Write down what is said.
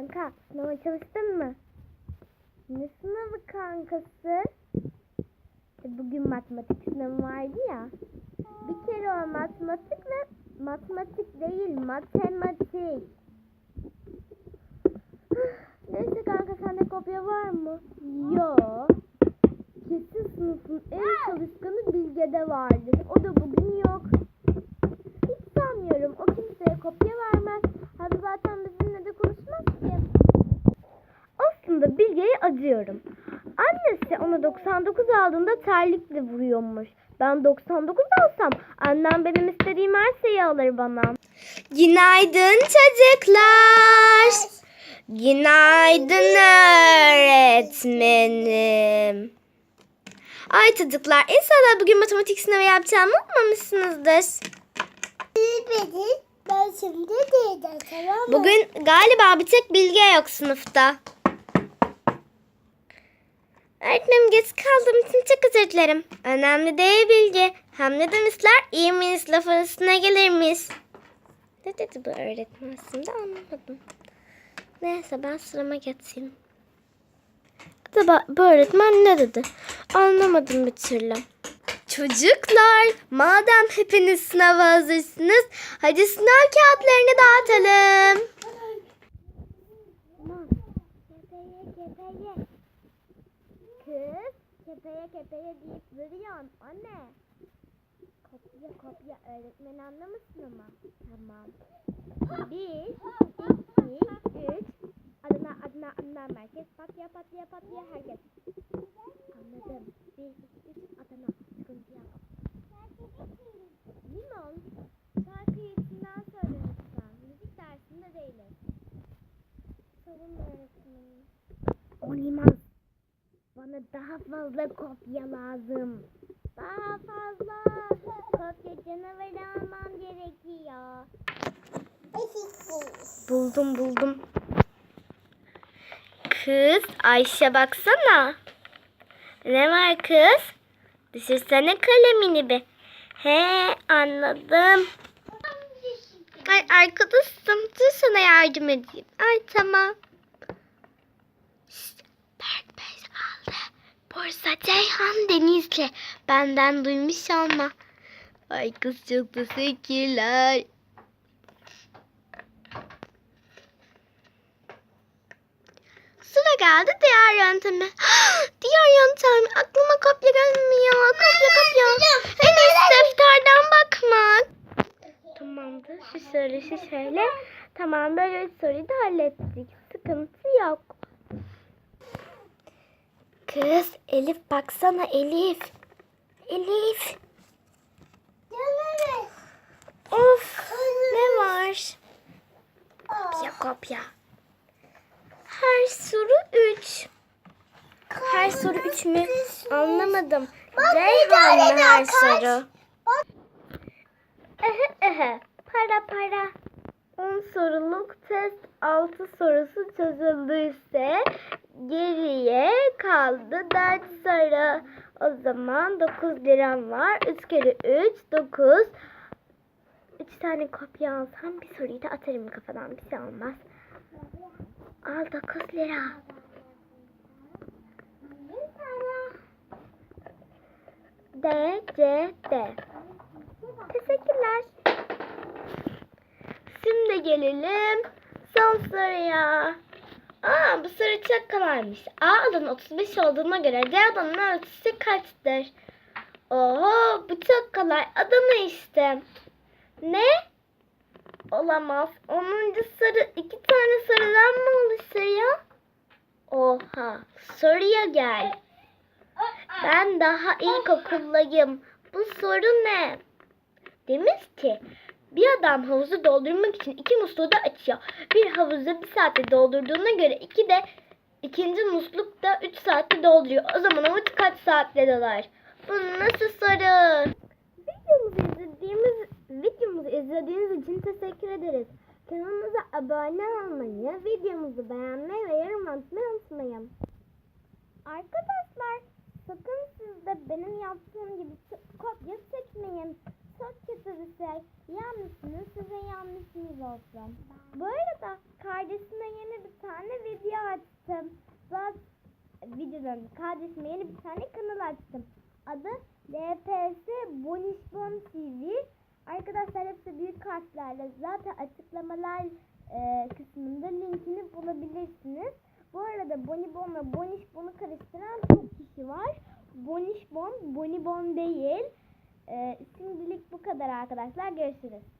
Kanka sınava çalıştın mı? Ne sınavı kankası? E, Bugün matematik sınavı vardı ya. Bir kere o matematik ve matematik değil matematik. Neyse kanka sende kopya var mı? Yok. Kesin sınıfın en çalışkanı Bilge'de vardır. O da bugün yok. Hiç sanmıyorum. O kimseye kopya vermez. Hem zaten bizimle de konuşmaz ki. Bilge'ye acıyorum. Annesi ona 99 aldığında terlikle vuruyormuş. Ben 99 alsam annem benim istediğim her şeyi alır bana. Günaydın çocuklar. Günaydın öğretmenim. Ay çocuklar inşallah bugün matematik sınavı yapacağımı unutmamışsınızdır. Ben şimdi diyeceğim tamam mı? Bugün galiba bir tek Bilge yok sınıfta. Öğretmenim geç kaldığım için çok özür dilerim. Önemli değil Bilge. Hem ne demişler? İyi miyiz laf arasına gelir miyiz? Ne dedi bu öğretmen aslında anlamadım. Neyse ben sırama geçeyim. Acaba bu öğretmen ne dedi? Anlamadım bir türlü. Çocuklar, madem hepiniz sınava hazırsınız, hadi sınav kağıtlarını dağıtalım. Kız, kepeye kepeye deyip duruyorsun. O ne? Kopya kopya öğretmen anlamışsın ama. Tamam. Bir, iki, üç. Adına adına adına merkez. Patya patya patya herkes. Anladım. Bir, iki, üç. Adana. Sıkıntı yok. Limon. Şarkıyı içinden söyle lütfen. Müzik dersinde değiliz. Sorun öğretmenim. O limon. Bana daha fazla kopya lazım. Daha fazla kopya canavarı almam gerekiyor. Buldum buldum. Kız Ayşe baksana. Ne var kız? Düşürsene kalemini bir. He anladım. Ay arkadaşım dur sana yardım edeyim. Ay tamam. Denizli. Benden duymuş olma. Ay kız çok teşekkürler. Sıra geldi diğer yönteme. diğer yöntem aklıma kopya gelmiyor. Kopya kopya. En iyisi defterden bakmak. Tamamdır. Şu şu şöyle. Tamam böyle soruyu da hallettik. Sıkıntı yok. Kız Elif baksana Elif. Elif. Canım. Of ne var? Kopya kopya. Her soru 3. Her soru 3 mü? Anlamadım. Ceyhan mı her soru? Ehe ehe. Para para. 10 soruluk test 6 sorusu çözüldüyse geriye kaldı 4 soru. O zaman 9 liram var. 3 kere 3 9. 3 tane kopya alsam bir soruyu da atarım kafadan bir şey olmaz. Al 9 lira. D, C, D. Teşekkürler. Şimdi gelelim son soruya. Aa bu soru çok kolaymış. A adanın 35 olduğuna göre C adanın ölçüsü kaçtır? Oho bu çok kolay. Adana işte. Ne? Olamaz. 10. soru iki tane sorudan mı oluşur ya? Oha. Soruya gel. Ben daha ilkokuldayım. Bu soru ne? Demiş ki bir adam havuzu doldurmak için iki musluğu da açıyor. Bir havuzu bir saatte doldurduğuna göre iki de ikinci musluk da üç saatte dolduruyor. O zaman havuz kaç saatte dolar? Bu nasıl soru? Videomuzu izlediğimiz videomuzu izlediğiniz için teşekkür ederiz. Kanalımıza abone olmayı, videomuzu beğenmeyi ve yorum atmayı unutmayın. Arkadaşlar sakın siz de benim yaptığım gibi kopya çekmeyin. Çok kötü bir şey. Yanlışınız size yanlışınız olsun. Bu arada kardeşime yeni bir tane video açtım. Zaten videodan kardeşime yeni bir tane kanal açtım. Adı LPS Bonişbon TV. Arkadaşlar hepsi büyük harflerle zaten açıklamalar e, kısmında linkini bulabilirsiniz. Bu arada Bonibon'la Bonişbon'u karıştıran çok kişi var. Bonişbon, Bonibon değil. E, şimdilik bu kadar arkadaşlar. Görüşürüz.